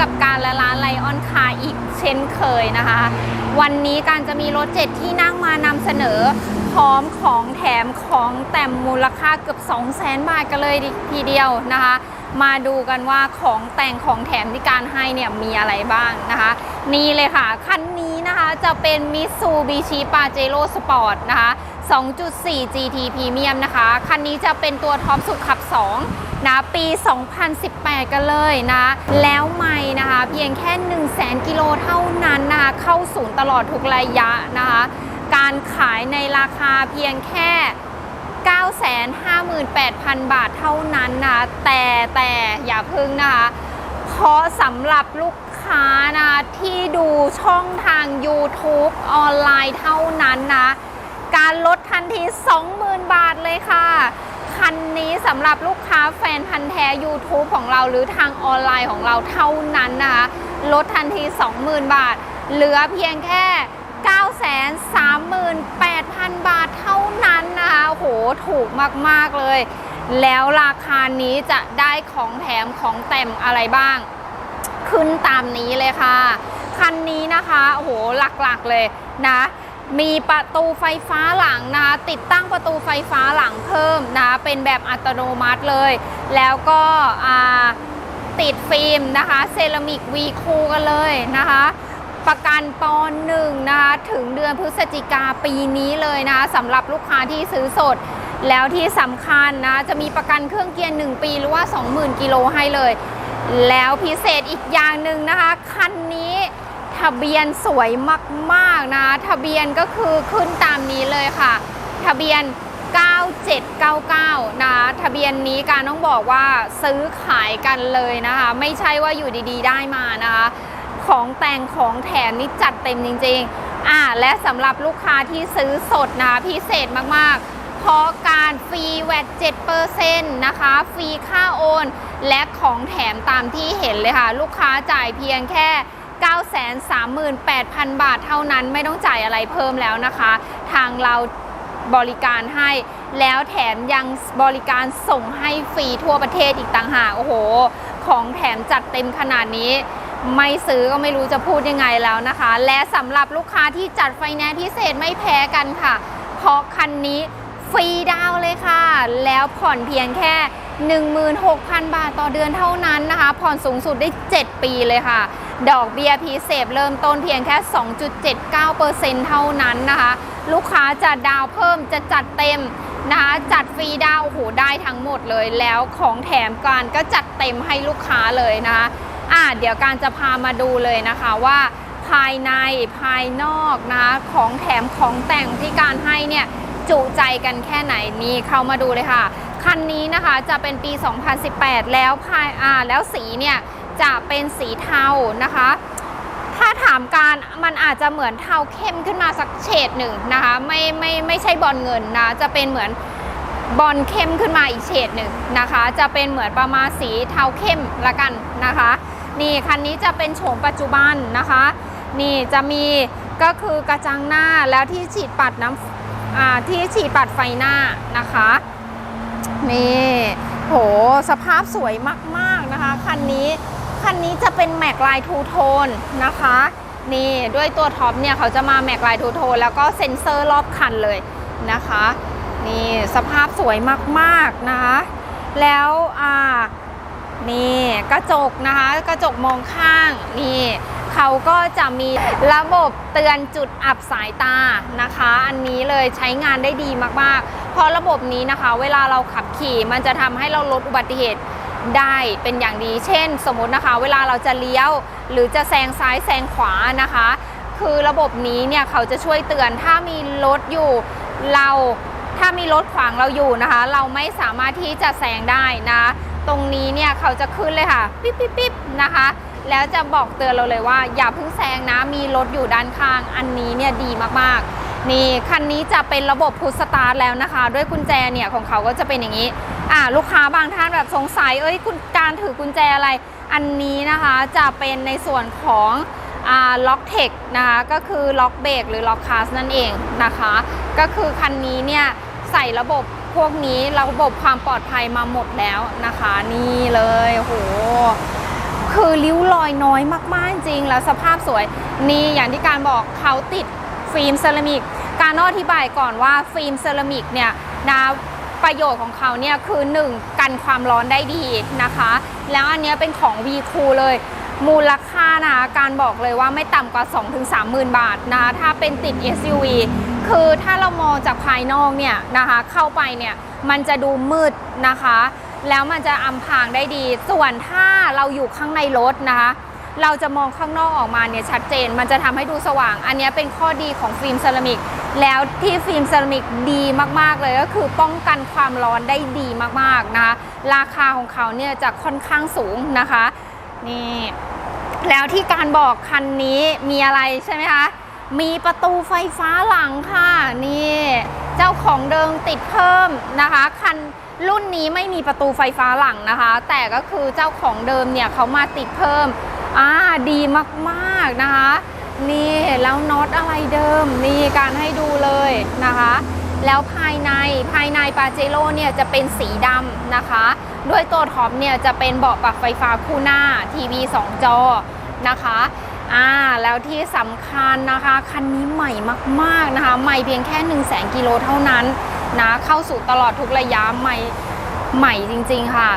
กับการและร้านไลออนคาอีกเช่นเคยนะคะ วันนี้การจะมีรถเจ็ดที่นั่งมานำเสนอ พร้อมของแถมของแต่มมูลค่าเกือบ2 0 0แสนบาทกันเลยทีเดียวนะคะ มาดูกันว่าของแต่งของแถมที่การให้เนี่ยมีอะไรบ้างนะคะ นี่เลยค่ะ คันนี้นะคะจะเป็น Mitsubishi Pajero Sport นะคะ 2.4 GT Premium นะคะ คันนี้จะเป็นตัวท็อปสุดขับ 2 นะปี 2018 กันเลยนะ แล้วไม่นะคะ เพียงแค่ 1 0 0 0 0แกิโลเท่านั้นนะคะเข้าศูนย์ตลอดทุกระยะนะคะ การขายในราคาเพียงแค่ 958,000 บาทเท่านั้นนะแต่แต่อย่าพึ่งนะคะเพราะสำหรับลูกค้านะที่ดูช่องทาง YouTube ออนไลน์เท่านั้นนะ การลดทันที 20,000 บาทเลยค่ะ คันนี้สำหรับลูกค้าแฟนพันธ์แท้ YouTube ของเราหรือทางออนไลน์ของเราเท่านั้นนะคะลดทันที 20,000 บาท เหลือเพียงแค่ 938,000 บาทเท่านั้นนะคะโหถูกมาก ๆ เลย แล้วราคานี้จะได้ของแถมของแต่มอะไรบ้าง ขึ้นตามนี้เลยค่ะ คันนี้นะคะโอ้โหหลัก ๆ เลยนะ มีประตูไฟฟ้าหลังนะคะติดตั้งประตูไฟฟ้าหลังเพิ่มนะคะเป็นแบบอัตโนมัติเลย แล้วก็ติดฟิล์มนะคะเซรามิกวีคูกันเลยนะคะประกันปอนหนึ่งนะคะถึงเดือนพฤศจิกาปีนี้เลยนะคะสำหรับลูกค้าที่ซื้อสด แล้วที่สำคัญนะจะมีประกันเครื่องเกียร์ 1 ปีหรือว่า 20,000 กิโลให้เลย แล้วพิเศษอีกอย่างหนึ่งนะคะ คันนี้ ทะเบียนสวยมากๆนะ ทะเบียนก็คือขึ้นตามนี้เลยค่ะ ทะเบียน 9799 นะ ทะเบียนนี้การต้องบอกว่าซื้อขายกันเลยนะคะ ไม่ใช่ว่าอยู่ดีๆ ได้มานะคะ ของแต่งของแถมนี่จัดเต็มจริงๆ อ่า และสำหรับลูกค้าที่ซื้อสดนะพิเศษมากๆเพราะการฟรีแวด7%นะคะ ฟรีค่าโอน และของแถมตามที่เห็นเลยค่ะ ลูกค้าจ่ายเพียงแค่ 938,000 บาทเท่านั้นไม่ต้องจ่ายอะไรเพิ่มแล้วนะคะ ทางเราบริการให้แล้วแถมยังบริการส่งให้ฟรีทั่วประเทศอีกต่างหากโอ้โห ของแถมจัดเต็มขนาดนี้ ไม่ซื้อก็ไม่รู้จะพูดยังไงแล้วนะคะ และสำหรับลูกค้าที่จัดไฟแนนซ์พิเศษไม่แพ้กันค่ะ เพราะคันนี้ฟรีดาวเลยค่ะ แล้วผ่อนเพียงแค่ 16,000 บาทต่อเดือนเท่านั้นนะคะ ผ่อนสูงสุดได้ 7 ปีเลยค่ะ ดอกเบี้ยพิเศษเริ่มต้นเพียงแค่ 2.79%เท่านั้นนะคะ ลูกค้าจะดาวเพิ่มจะจัดเต็มนะคะจัดฟรีดาวโอ้โหได้ทั้งหมดเลยแล้วของแถมการก็จัดเต็มให้ลูกค้าเลยนะคะอะเดี๋ยวการจะพามาดูเลยนะคะว่าภายในภายนอกนะคะของแถมของแต่งที่การให้เนี่ยจุใจกันแค่ไหนนี่เข้ามาดูเลยค่ะ คันนี้นะคะจะเป็นปี 2018 แล้วภายอ่าแล้วสีเนี่ย จะเป็นสีเทานะคะ ถ้าถามการมันอาจจะเหมือนเทาเข้มขึ้นมาสักเฉดหนึ่งนะคะไม่ไม่ไม่ใช่บอลเงินนะจะเป็นเหมือนบอลเข้มขึ้นมาอีกเฉดหนึ่งนะคะ จะเป็นเหมือนประมาณสีเทาเข้มละกันนะคะ นี่คันนี้จะเป็นโฉมปัจจุบันนะคะ นี่จะมีก็คือกระจังหน้าแล้วที่ฉีดปัดน้ำที่ฉีดปัดไฟหน้านะคะนี่โหสภาพสวยมาก ๆ นะคะ คันนี้ คันนี้จะเป็นแม็กลทูโทนนะคะ นี่ด้วยตัวท็อปเนี่ยเขาจะมาแม็กลทูโทนแล้วก็เซ็นเซอร์รอบคันเลยนะคะ นี่สภาพสวยมากๆนะคะ แล้วอ่านี่กระจกนะคะ กระจกมองข้างนี่เขาก็จะมีระบบเตือนจุดอับสายตานะคะ อันนี้เลยใช้งานได้ดีมากๆ เพราะระบบนี้นะคะ เวลาเราขับขี่มันจะทำให้เราลดอุบัติเหตุ ได้เป็นอย่างดี เช่น สมมตินะคะ เวลาเราจะเลี้ยว หรือจะแซงซ้ายแซงขวานะคะ คือระบบนี้เนี่ยเขาจะช่วยเตือนถ้ามีรถอยู่เราถ้ามีรถขวางเราอยู่นะคะ เราไม่สามารถที่จะแซงได้นะตรงนี้เนี่ยเขาจะขึ้นเลยค่ะปิ๊บปิ๊บปิ๊บนะคะ แล้วจะบอกเตือนเราเลยว่า อย่าเพิ่งแซงนะมีรถอยู่ด้านข้างอันนี้เนี่ยดีมากๆ นี่คันนี้จะเป็นระบบพุชสตาร์ทแล้วนะคะ ด้วยกุญแจเนี่ยของเขาก็จะเป็นอย่างนี้ อ่าลูกค้าบางท่านแบบสงสัยเอ้ยคุณการถือกุญแจอะไร อันนี้นะคะจะเป็นในส่วนของล็อกเทคนะคะก็คือล็อกเบรกหรือล็อกคาสนั่นเองนะคะ ก็คือคันนี้เนี่ยใส่ระบบพวกนี้ระบบความปลอดภัยมาหมดแล้วนะคะ นี่เลยโหคือริ้วรอยน้อยมากๆจริงแล้วสภาพสวย นี่อย่างที่การบอกเขาติดฟิล์มเซรามิก การต้องอธิบายก่อนว่าฟิล์มเซรามิกเนี่ยนะ ประโยชน์ของเขาเนี่ยคือ 1 กันความร้อนได้ดีนะคะ แล้วอันนี้เป็นของ V c o o เลย มูลค่านะคะการบอกเลยว่าไม่ต่ำกว่า 2-30,000 บาทนะคะถ้าเป็นติด SUV คือถ้าเรามองจากภายนอกเนี่ยนะคะเข้าไปเนี่ยมันจะดูมืดนะคะ แล้วมันจะอำพรางได้ดี ส่วนถ้าเราอยู่ข้างในรถนะคะ เราจะมองข้างนอกออกมาเนี่ยชัดเจน มันจะทำให้ดูสว่าง อันนี้เป็นข้อดีของฟิล์มเซรามิก แล้วที่ฟิล์มเซรามิกดีมากๆเลยก็คือป้องกันความร้อนได้ดีมากๆนะคะราคาของเขาเนี่ยจะค่อนข้างสูงนะคะนี่แล้วที่การบอกคันนี้มีอะไรใช่ไหมคะมีประตูไฟฟ้าหลังค่ะนี่เจ้าของเดิมติดเพิ่มนะคะคันรุ่นนี้ไม่มีประตูไฟฟ้าหลังนะคะ แต่ก็คือเจ้าของเดิมเนี่ยเขามาติดเพิ่ม อ่าดีมากๆนะคะ นี่แล้วน็อตอะไรเดิมนี่การให้ดูเลยนะคะ แล้วภายในภายในปาเจโร่เนี่ยจะเป็นสีดำนะคะ ด้วยตัวท็อปเนี่ยจะเป็นเบาะปรับไฟฟ้าคู่หน้าทีวี 2 จอนะคะอ่าแล้วที่สำคัญนะคะคันนี้ใหม่มากๆนะคะ ใหม่เพียงแค่ 1 0 0 0 0 0กิโลเท่านั้นนะเข้าสู่ตลอดทุกระยะใหม่ใหม่จริง ๆ ค่ะ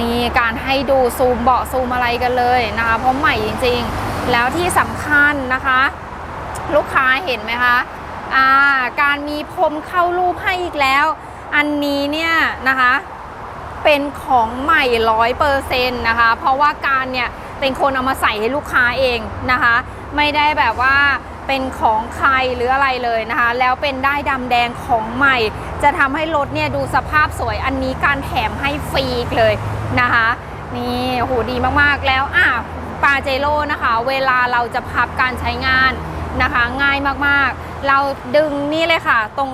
นี่การให้ดูซูมเบาะซูมอะไรกันเลยนะคะ เพราะใหม่จริงๆ แล้วที่สำคัญนะคะ ลูกค้าเห็นไหมคะอ่าการมีพรมเข้ารูปให้อีกแล้ว อันนี้เนี่ยนะคะ เป็นของใหม่ร้อยเปอร์เซ็นต์นะคะ เพราะว่าการเนี่ยเป็นคนเอามาใส่ให้ลูกค้าเองนะคะ ไม่ได้แบบว่าเป็นของใครหรืออะไรเลยนะคะ แล้วเป็นได้ดำแดงของใหม่ จะทำให้รถเนี่ยดูสภาพสวยอันนี้การแถมให้ฟรีเลย นะคะ นี่โหดีมากๆแล้วอะปาเจโร่นะคะ เวลาเราจะพับการใช้งานนะคะ ง่ายมากๆ เราดึงนี่เลยค่ะ ตรง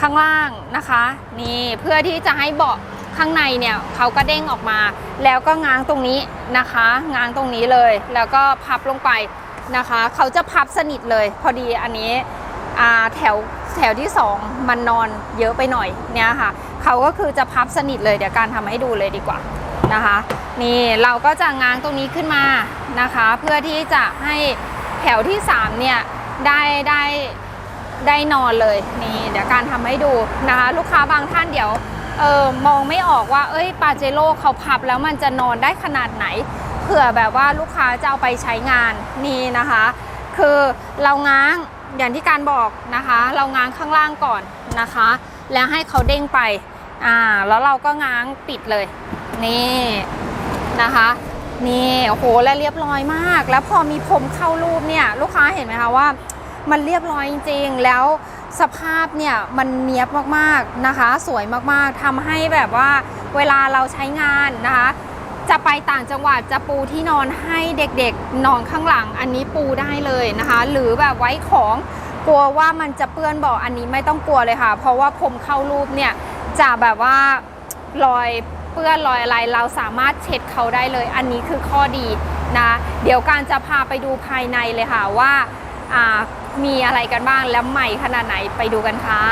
ข้างล่างนะคะ นี่เพื่อที่จะให้เบาะข้างในเนี่ยเขาก็เด้งออกมา แล้วก็ง้างตรงนี้นะคะ ง้างตรงนี้เลย แล้วก็พับลงไปนะคะ เขาจะพับสนิทเลย พอดีอันนี้แถวแถวที่ 2 มันนอนเยอะไปหน่อยเนี่ยค่ะ เขาก็คือจะพับสนิทเลยเดี๋ยวการทำให้ดูเลยดีกว่านะคะ นี่เราก็จะง้างตรงนี้ขึ้นมานะคะ เพื่อที่จะให้แถวที่3เนี่ยได้ได้ได้นอนเลยนี่เดี๋ยวการทำให้ดูนะคะ ลูกค้าบางท่านเดี๋ยวเออมองไม่ออกว่า เอ้ยปาเจโร่เขาพับแล้วมันจะนอนได้ขนาดไหนเผื่อแบบว่าลูกค้าจะเอาไปใช้งานนี่นะคะ คือเราง้างอย่างที่การบอกนะคะ เราง้างข้างล่างก่อนนะคะ แล้วให้เขาเด้งไป อ่าแล้วเราก็ง้างปิดเลย นี่นะคะนี่โอ้โหและเรียบร้อยมาก แล้วพอมีพรมเข้ารูปเนี่ยลูกค้าเห็นไหมคะว่า มันเรียบร้อยจริงๆ แล้วสภาพเนี่ยมันเนียบมากๆนะคะ สวยมากๆทำให้แบบว่าเวลาเราใช้งานนะคะ จะไปต่างจังหวัดจะปูที่นอนให้เด็กๆนอนข้างหลังอันนี้ปูได้เลยนะคะ หรือแบบไว้ของกลัวว่ามันจะเปื้อนเบาะอันนี้ไม่ต้องกลัวเลยค่ะ เพราะว่าผมเข้ารูปเนี่ย จะแบบว่ารอยเปื้อนรอยอะไรเราสามารถเช็ดเขาได้เลย อันนี้คือข้อดีนะเดี๋ยวการจะพาไปดูภายในเลยค่ะว่าอ่ามีอะไรกันบ้างและใหม่ขนาดไหนไปดูกันค่ะ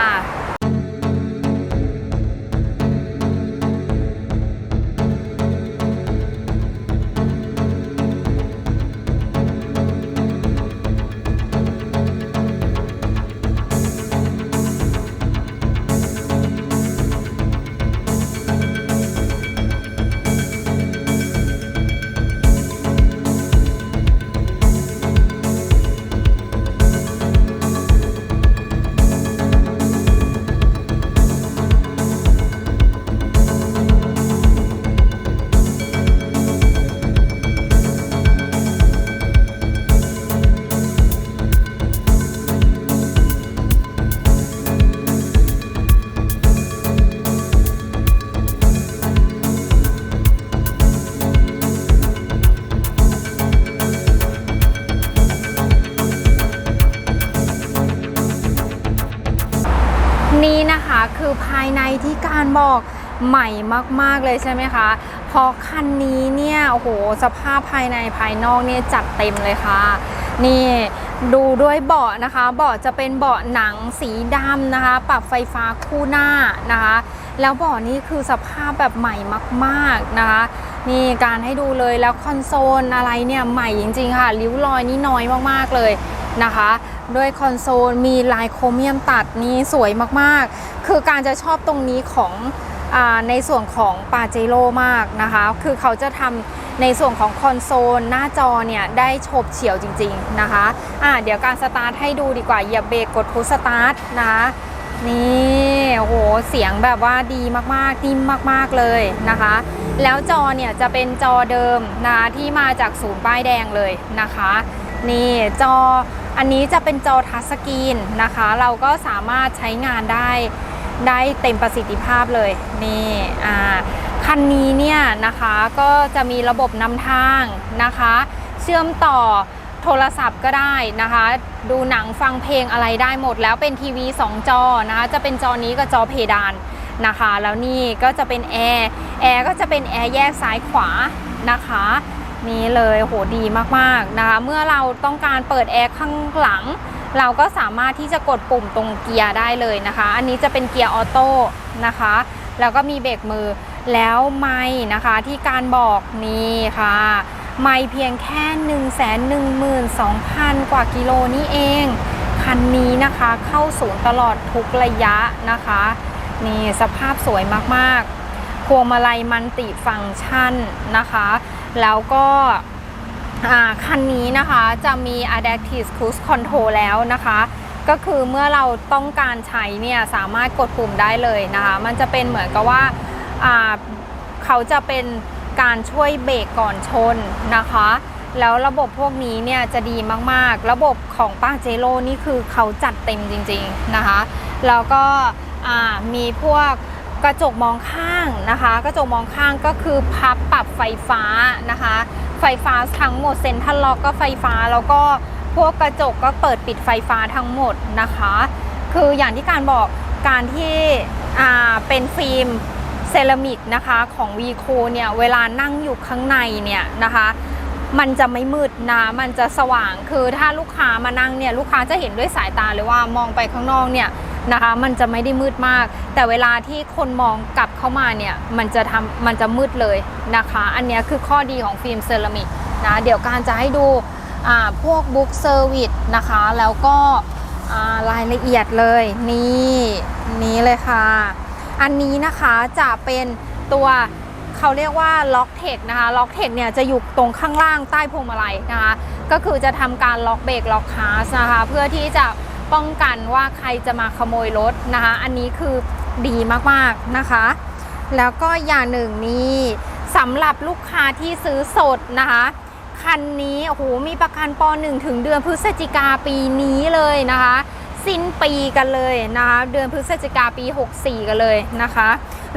ใหม่มาก ๆ เลยใช่ไหมคะเพราะคันนี้เนี่ยโอ้โหสภาพภายในภายนอกเนี่ยจัดเต็มเลยค่ะ นี่ดูด้วยเบาะนะคะ เบาะจะเป็นเบาะหนังสีดำนะคะ ปรับไฟฟ้าคู่หน้านะคะ แล้วเบาะนี้คือสภาพแบบใหม่มากๆนะคะนี่การให้ดูเลยแล้วคอนโซลอะไรเนี่ยใหม่จริงๆค่ะริ้วรอยนี่น้อยมากๆเลยนะคะด้วยคอนโซลมีลายโครเมียมตัดนี่สวยมากๆ คือการจะชอบตรงนี้ของ ในส่วนของปาเจโ o มากนะคะ คือเขาจะทำในส่วนของคอนโซลหน้าจอเนี่ยได้โฉบเฉี่ยวจริงๆนะคะะเดี๋ยวการสตาร์ทให้ดูดีกว่าเหยียบเบรกกดพุชสตาร์ทนะคะนี่โอ้โหเสียงแบบว่าดีมากๆนิ่มมากๆเลยนะคะ แล้วจอเนี่ยจะเป็นจอเดิมนะะที่มาจากศูนย์ป้ายแดงเลยนะคะ นี่จออันนี้จะเป็นจอทัชสกรีนนะคะ เราก็สามารถใช้งานได้ ได้เต็มประสิทธิภาพเลยนี่อ่าคันนี้เนี่ยนะคะก็จะมีระบบนำทางนะคะ เชื่อมต่อโทรศัพท์ก็ได้นะคะ ดูหนังฟังเพลงอะไรได้หมดแล้วเป็นทีวี 2 จอนะคะ จะเป็นจอนี้กับจอเพดานนะคะ แล้วนี่ก็จะเป็นแอร์แอร์ก็จะเป็นแอร์แยกซ้ายขวานะคะนี่เลยโหดีมากๆนะคะ เมื่อเราต้องการเปิดแอร์ข้างหลัง เราก็สามารถที่จะกดปุ่มตรงเกียร์ได้เลยนะคะ อันนี้จะเป็นเกียร์ออโต้นะคะ แล้วก็มีเบรกมือแล้วไม่นะคะที่การบอกนี่ค่ะ ไม่เพียงแค่ 1 1 2 0 0 0 กว่ากิโลนี่เอง คันนี้นะคะเข้าศูนย์ตลอดทุกระยะนะคะ นี่สภาพสวยมากๆพวงมาลัยมันติฟังก์ชันนะคะ แล้วก็ คันนี้นะคะจะมี Adaptive Cruise Control แล้วนะคะ ก็คือเมื่อเราต้องการใช้เนี่ยสามารถกดปุ่มได้เลยนะคะ มันจะเป็นเหมือนกับว่าเขาจะเป็นการช่วยเบรกก่อนชนนะคะ แล้วระบบพวกนี้เนี่ยจะดีมากๆ ระบบของป้าเจโร่นี่คือเขาจัดเต็มจริงๆนะคะ แล้วก็มีพวกกระจกมองข้างนะคะ กระจกมองข้างก็คือพับปรับไฟฟ้านะคะ ไฟฟ้าทั้งหมดเซ็นทรัลล็อกก็ไฟฟ้าแล้วก็พวกกระจกก็เปิดปิดไฟฟ้าทั้งหมดนะคะ คืออย่างที่การบอกการที่อ่าเป็นฟิล์มเซรามิกนะคะของ v ีโคเนี่ยเวลานั่งอยู่ข้างในเนี่ยนะคะมันจะไม่มืดนะ มันจะสว่าง คือถ้าลูกค้ามานั่งเนี่ย ลูกค้าจะเห็นด้วยสายตาเลยว่ามองไปข้างนอกเนี่ย นะคะ มันจะไม่ได้มืดมาก แต่เวลาที่คนมองกลับเข้ามาเนี่ย มันจะทำมันจะมืดเลยนะคะ อันนี้คือข้อดีของฟิล์มเซรามิกนะ เดี๋ยวการจะให้ดูพวกบุ๊กเซอร์วิสนะคะ แล้วก็รายละเอียดเลยนี่นี้เลยค่ะ อันนี้นะคะจะเป็นตัวเขาเรียกว่าล็อกเทคนะคะล็อกเทคเนี่ยจะอยู่ตรงข้างล่างใต้พวงมาลัยนะคะ ก็คือจะทำการล็อกเบรกล็อกคาสนะคะ เพื่อที่จะ ป้องกันว่าใครจะมาขโมยรถนะคะ อันนี้คือดีมากๆนะคะ แล้วก็อย่างหนึ่งนี่สำหรับลูกค้าที่ซื้อสดนะคะคันนี้โอ้โหมีประกันป .1 ถึงเดือนพฤศจิกาปีนี้เลยนะคะ สิ้นปีกันเลยนะคะ เดือนพฤศจิกาปี 64 กันเลยนะคะ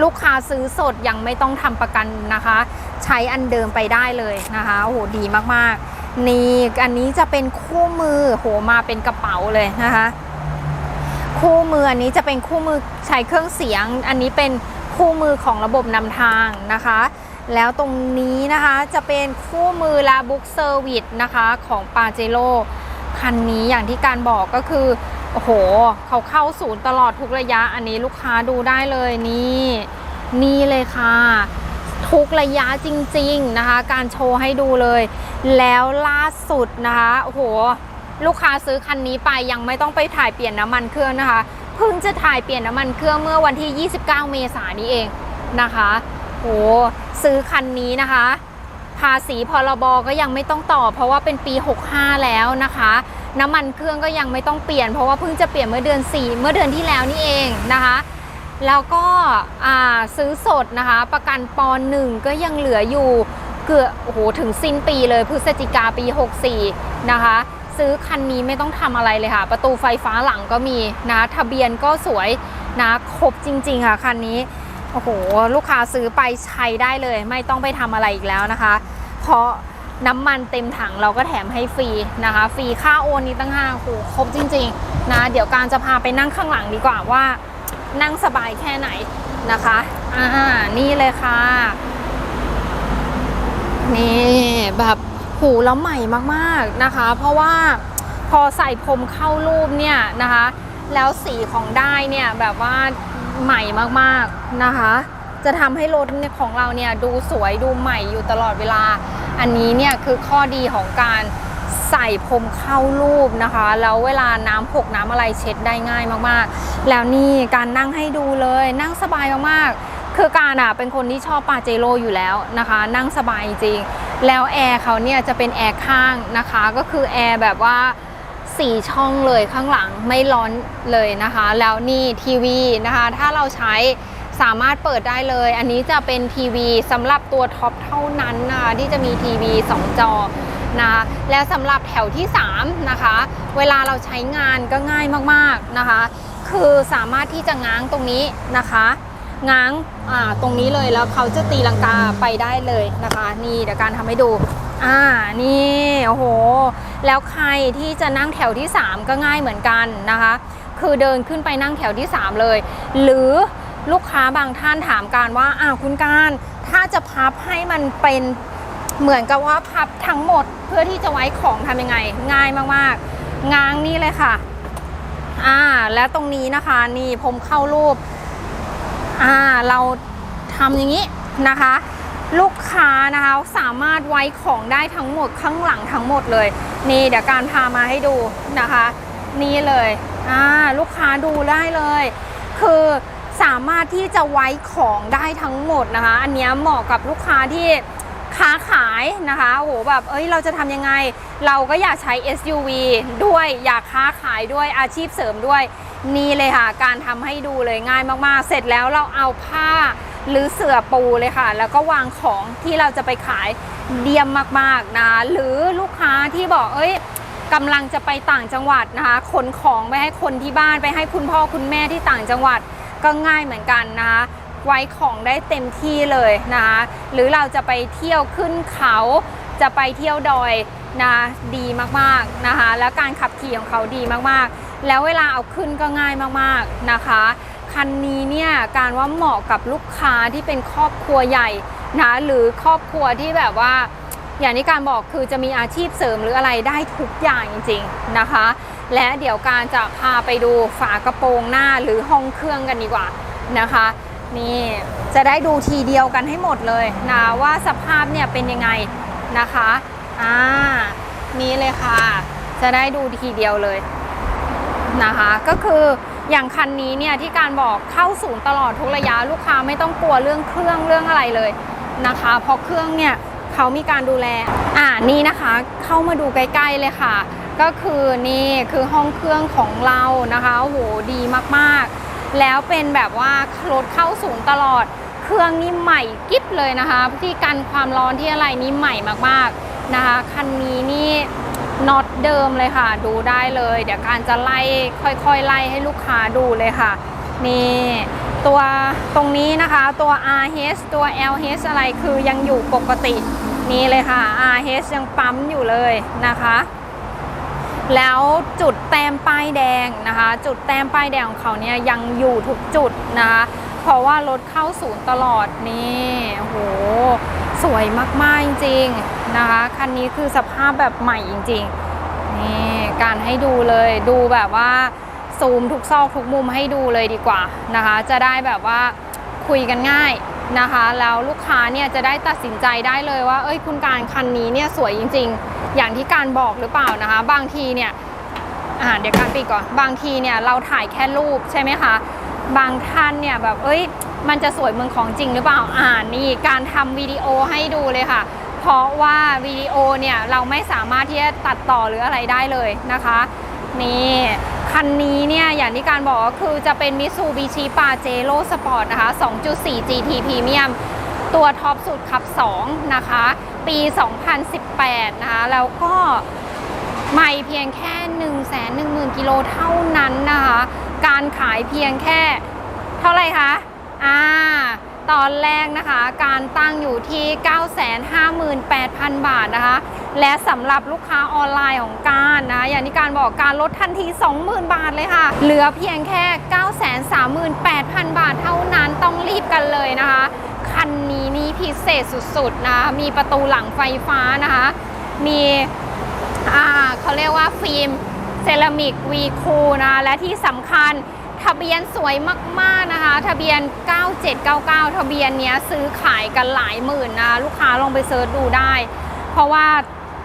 ลูกค้าซื้อสดยังไม่ต้องทำประกันนะคะ ใช้อันเดิมไปได้เลยนะคะโอ้โหดีมากๆ นี่อันนี้จะเป็นคู่มือโหมาเป็นกระเป๋าเลยนะคะ คู่มืออันนี้จะเป็นคู่มือใช้เครื่องเสียง อันนี้เป็นคู่มือของระบบนำทางนะคะ แล้วตรงนี้นะคะจะเป็นคู่มือละบุ๊กเซอร์วิสนะคะของปาเจโ o คันนี้อย่างที่การบอกก็คือ โอ้โห เขาเข้าศูนย์ตลอดทุกระยะอันนี้ลูกค้าดูได้เลยนี่ นี่เลยค่ะ ทุกระยะจริง ๆนะคะ การโชว์ให้ดูเลย แล้วล่าสุดนะคะโอ้โหลูกค้าซื้อคันนี้ไปยังไม่ต้องไปถ่ายเปลี่ยนน้ำมันเครื่องนะคะเพิ่งจะถ่ายเปลี่ยนน้ำมันเครื่องเมื่อวันที่ 29 เมษายนนี้เองนะคะโหซื้อคันนี้นะคะ ภาษีพรบก็ยังไม่ต้องต่อ เพราะว่าเป็นปี 65 แล้วนะคะ น้ำมันเครื่องก็ยังไม่ต้องเปลี่ยน เพราะว่าเพิ่งจะเปลี่ยนเมื่อเดือน 4 เมื่อเดือนที่แล้วนี่เองนะคะ แล้วก็ซื้อสดนะคะ ประกันปหนึ่งก็ยังเหลืออยู่เกือบโอ้โหถึงสิ้นปีเลยพฤศจิกาปี 64 นะคะ ซื้อคันนี้ไม่ต้องทำอะไรเลยค่ะ ประตูไฟฟ้าหลังก็มีนะทะเบียนก็สวยนะครบจริง ๆ ค่ะคันนี้โอ้โหลูกค้าซื้อไปใช้ได้เลย ไม่ต้องไปทำอะไรอีกแล้วนะคะ เพราะน้ำมันเต็มถังเราก็แถมให้ฟรีนะคะ ฟรีค่าโอนนี้ตั้งห้าโอ้โหครบจริง ๆ นะ เดี๋ยวการจะพาไปนั่งข้างหลังดีกว่าว่า นั่งสบายแค่ไหนนะคะอ่านี่เลยค่ะ นี่แบบหูแล้วใหม่มากๆนะคะ เพราะว่าพอใส่พรมเข้ารูปเนี่ยนะคะ แล้วสีของได้เนี่ยแบบว่าใหม่มากๆนะคะ จะทำให้รถเนี่ยของเราเนี่ยดูสวยดูใหม่อยู่ตลอดเวลา อันนี้เนี่ยคือข้อดีของการ ใส่พรมเข้ารูปนะคะ แล้วเวลาน้ำหกน้ำอะไรเช็ดได้ง่ายมากๆ แล้วนี่การนั่งให้ดูเลยนั่งสบายมากๆ คือการอะเป็นคนที่ชอบปาเจโรอยู่แล้วนะคะ นั่งสบายจริง แล้วแอร์เขาเนี่ยจะเป็นแอร์ข้างนะคะ ก็คือแอร์แบบว่าสี่ช่องเลยข้างหลังไม่ร้อนเลยนะคะ แล้วนี่ทีวีนะคะ ถ้าเราใช้สามารถเปิดได้เลย อันนี้จะเป็นทีวีสำหรับตัวท็อปเท่านั้นนะคะที่จะมีทีวี 2 จอ นะคะแล้วสำหรับแถวที่3นะคะ เวลาเราใช้งานก็ง่ายมากๆนะคะ คือสามารถที่จะง้างตรงนี้นะคะง้างตรงนี้เลยแล้วเขาจะตีลังกาไปได้เลยนะคะ นี่เดี๋ยวการทำให้ดูอ่านี่โอ้โห แล้วใครที่จะนั่งแถวที่ 3 ก็ง่ายเหมือนกันนะคะ คือเดินขึ้นไปนั่งแถวที่ 3 เลย หรือลูกค้าบางท่านถามการว่าอ้าวคุณการถ้าจะพับให้มันเป็นเหมือนกับว่าพับทั้งหมด พื่อที่จะไว้ของทำยังไง ง่ายมากๆ ง้างนี่เลยค่ะ อ่า แล้วตรงนี้นะคะนี่ผมเข้ารูป อ่า เราทำอย่างนี้นะคะ ลูกค้านะคะสามารถไว้ของได้ทั้งหมดข้างหลังทั้งหมดเลย นี่เดี๋ยวการพามาให้ดูนะคะ นี่เลย อ่า ลูกค้าดูได้เลย คือสามารถที่จะไว้ของได้ทั้งหมดนะคะ อันนี้เหมาะกับลูกค้าที่ ค้าขายนะคะโอ้โหแบบเอ้ยเราจะทำยังไง เราก็อยากใช้ SUV ด้วยอยากค้าขายด้วยอาชีพเสริมด้วย นี่เลยค่ะ การทำให้ดูเลยง่ายมากๆ เสร็จแล้วเราเอาผ้าหรือเสื่อปูเลยค่ะ แล้วก็วางของที่เราจะไปขายเดียมมากๆนะคะหรือลูกค้าที่บอกเอ้ยกำลังจะไปต่างจังหวัดนะคะขนของไปให้คนที่บ้านไปให้คุณพ่อคุณแม่ที่ต่างจังหวัดก็ง่ายเหมือนกันนะคะ ไว้ของได้เต็มที่เลยนะคะหรือเราจะไปเที่ยวขึ้นเขาจะไปเที่ยวดอยนะดีมากๆนะคะ แล้วการขับขี่ของเขาดีมากๆ แล้วเวลาเอาขึ้นก็ง่ายมากๆนะคะ คันนี้เนี่ยการว่าเหมาะกับลูกค้าที่เป็นครอบครัวใหญ่นะหรือครอบครัวที่แบบว่า อย่างที่การบอกคือจะมีอาชีพเสริมหรืออะไรได้ทุกอย่างจริง ๆนะคะ และเดี๋ยวการจะพาไปดูฝากระโปรงหน้าหรือห้องเครื่องกันดีกว่านะคะ นี่จะได้ดูทีเดียวกันให้หมดเลยนะว่าสภาพเนี่ยเป็นยังไงนะคะอ่านี่เลยค่ะ จะได้ดูทีเดียวเลยนะคะ ก็คืออย่างคันนี้เนี่ยที่การบอกเข้าศูนย์ตลอดทุกระยะลูกค้าไม่ต้องกลัวเรื่องเครื่องเรื่องอะไรเลยนะคะเพราะเครื่องเนี่ยเขามีการดูแลอ่านี่นะคะ เข้ามาดูใกล้ๆเลยค่ะ ก็คือนี่คือห้องเครื่องของเรานะคะโอ้โหดีมากๆ แล้วเป็นแบบว่ารถเข้าศูนย์ตลอด เครื่องนี่ใหม่กิ๊บเลยนะคะ ที่กันความร้อนที่อะไรนี่ใหม่มากๆนะคะ คันนี้นี่น็อตเดิมเลยค่ะ ดูได้เลย เดี๋ยวการจะไล่ค่อยๆ ไล่ให้ลูกค้าดูเลยค่ะ นี่ตัวตรงนี้นะคะตัว RH ตัว LH อะไรคือยังอยู่ปกติ นี่เลยค่ะ RH ยังปั๊มอยู่เลยนะคะ แล้วจุดแต้มป้ายแดงนะคะ จุดแต้มป้ายแดงของเขาเนี่ยยังอยู่ทุกจุดนะคะ เพราะว่ารถเข้าศูนย์ตลอดนี่โหสวยมาก ๆ จริงๆนะคะ คันนี้คือสภาพแบบใหม่จริงๆนี่การให้ดูเลยดูแบบว่าซูมทุกซอกทุกมุมให้ดูเลยดีกว่านะคะ จะได้แบบว่าคุยกันง่าย นะคะแล้วลูกค้าเนี่ยจะได้ตัดสินใจได้เลยว่า เอ้ยคุณการคันนี้เนี่ยสวยจริง ๆ อย่างที่การบอกหรือเปล่านะคะ บางทีเนี่ยอ่าเดี๋ยวการปิดก่อนบางทีเนี่ยเราถ่ายแค่รูปใช่ไหมคะบางท่านเนี่ยแบบเอ้ย มันจะสวยเหมือนของจริงหรือเปล่าอ่านี่การทำวิดีโอให้ดูเลยค่ะ เพราะว่าวิดีโอเนี่ยเราไม่สามารถที่จะตัดต่อหรืออะไรได้เลยนะคะ นี่ คันนี้เนี่ยอย่างที่การบอกก็คือจะเป็น Mitsubishi Pajero Sport นะคะ 2.4 GT Premium ตัวท็อปสุดขับ 2 นะคะ ปี 2018 นะคะ แล้วก็ไม่เพียงแค่ 1 1 0 0 0 0 กิโลเท่านั้นนะคะ การขายเพียงแค่ เท่าไหร่คะ อ่า ตอนแรกนะคะ การตั้งอยู่ที่ 958,000 บาทนะคะ และสำหรับลูกค้าออนไลน์ของการนะ อย่างที่การบอกการลดทันที 20,000 บาทเลยค่ะ เหลือเพียงแค่ 938,000 บาทเท่านั้นต้องรีบกันเลยนะคะ คันนี้นี่พิเศษสุดๆนะ มีประตูหลังไฟฟ้านะคะ มีอ่าเขาเรียกว่าฟิล์มเซรามิกวีคูนะ และที่สำคัญทะเบียนสวยมากๆนะคะ ทะเบียน 9799 ทะเบียนเนี้ยซื้อขายกันหลายหมื่นนะ ลูกค้าลองไปเซิร์ชดูได้ เพราะว่า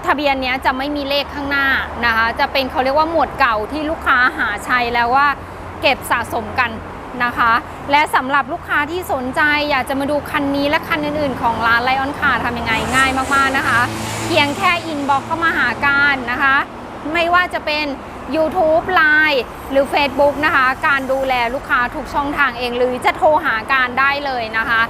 ทะเบียนนี้จะไม่มีเลขข้างหน้านะคะ จะเป็นเขาเรียกว่าหมวดเก่าที่ลูกค้าหาใช้แล้วว่าเก็บสะสมกันนะคะ และสำหรับลูกค้าที่สนใจอยากจะมาดูคันนี้และคันอื่นๆ ของร้านไลออนคาร์ทำยังไงง่ายมากๆนะคะ เพียงแค่อินบ็อกเข้ามาหาการนะคะ ไม่ว่าจะเป็น YouTube Line หรือ Facebook นะคะ การดูแลลูกค้าทุกช่องทางเองหรือจะโทรหาการได้เลยนะคะ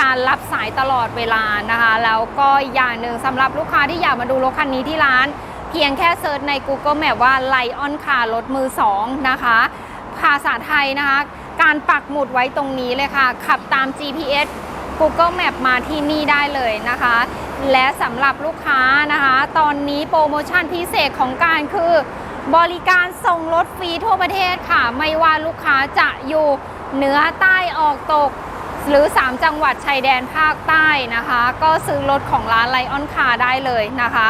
การรับสายตลอดเวลานะคะ แล้วก็อย่างหนึ่งสำหรับลูกค้าที่อยากมาดูรถคันนี้ที่ร้าน เพียงแค่เซิร์ชใน Google Map ว่า Lion Car รถมือ2นะคะภาษาไทยนะคะ การปักหมุดไว้ตรงนี้เลยค่ะ ขับตาม GPS Google Map มาที่นี่ได้เลยนะคะ และสำหรับลูกค้านะคะ ตอนนี้โปรโมชั่นพิเศษของการคือบริการส่งรถฟรีทั่วประเทศค่ะ ไม่ว่าลูกค้าจะอยู่เหนือใต้ออกตก หรือ 3 จังหวัดชายแดนภาคใต้นะคะ ก็ซื้อรถของร้านไลออนคาได้เลยนะคะ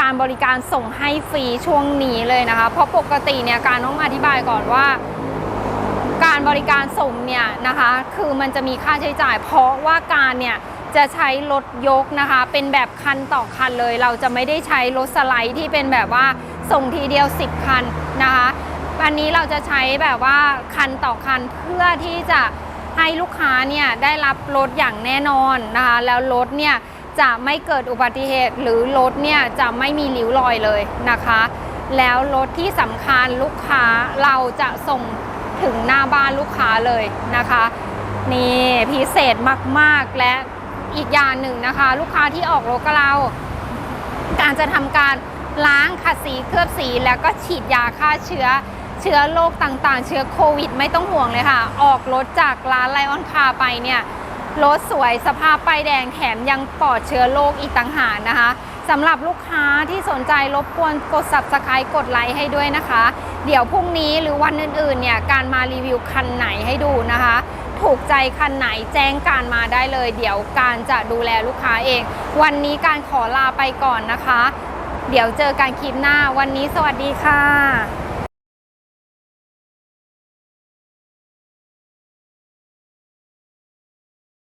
การบริการส่งให้ฟรีช่วงนี้เลยนะคะ เพราะปกติเนี่ยการต้องอธิบายก่อนว่า การบริการส่งเนี่ยนะคะ คือมันจะมีค่าใช้จ่าย เพราะว่าการเนี่ยจะใช้รถยกนะคะ เป็นแบบคันต่อคันเลย เราจะไม่ได้ใช้รถสไลด์ที่เป็นแบบว่าส่งทีเดียว 10 คันนะคะวันนี้เราจะใช้แบบว่าคันต่อคันเพื่อที่จะ ให้ลูกค้าเนี่ยได้รับรถอย่างแน่นอนนะคะแล้วรถเนี่ยจะไม่เกิดอุบัติเหตุหรือรถเนี่ยจะไม่มีริ้วรอยเลยนะคะ แล้วรถที่สำคัญลูกค้าเราจะส่งถึงหน้าบ้านลูกค้าเลยนะคะ นี่พิเศษมากๆและอีกอย่างหนึ่งนะคะ ลูกค้าที่ออกรถกับเรา การจะทำการล้างขัดสีเคลือบสีแล้วก็ฉีดยาฆ่าเชื้อ ชื้อโรคต่างๆ เชื้อโควิด ไม่ต้องห่วงเลยค่ะ ออกรถจากร้านไลออนคาไปเนี่ยรถสวยสภาพป้ายแดงแถมยังปลอดเชื้อโรคอีกต่างหากนะคะสำหรับลูกค้าที่สนใจรบกวนกด subscribe กดไลค์ให้ด้วยนะคะ เดี๋ยวพรุ่งนี้หรือวันอื่นๆเนี่ยการมารีวิวคันไหนให้ดูนะคะ ถูกใจคันไหนแจ้งการมาได้เลย เดี๋ยวการจะดูแลลูกค้าเอง วันนี้การขอลาไปก่อนนะคะ เดี๋ยวเจอกันคลิปหน้าวันนี้สวัสดีค่ะ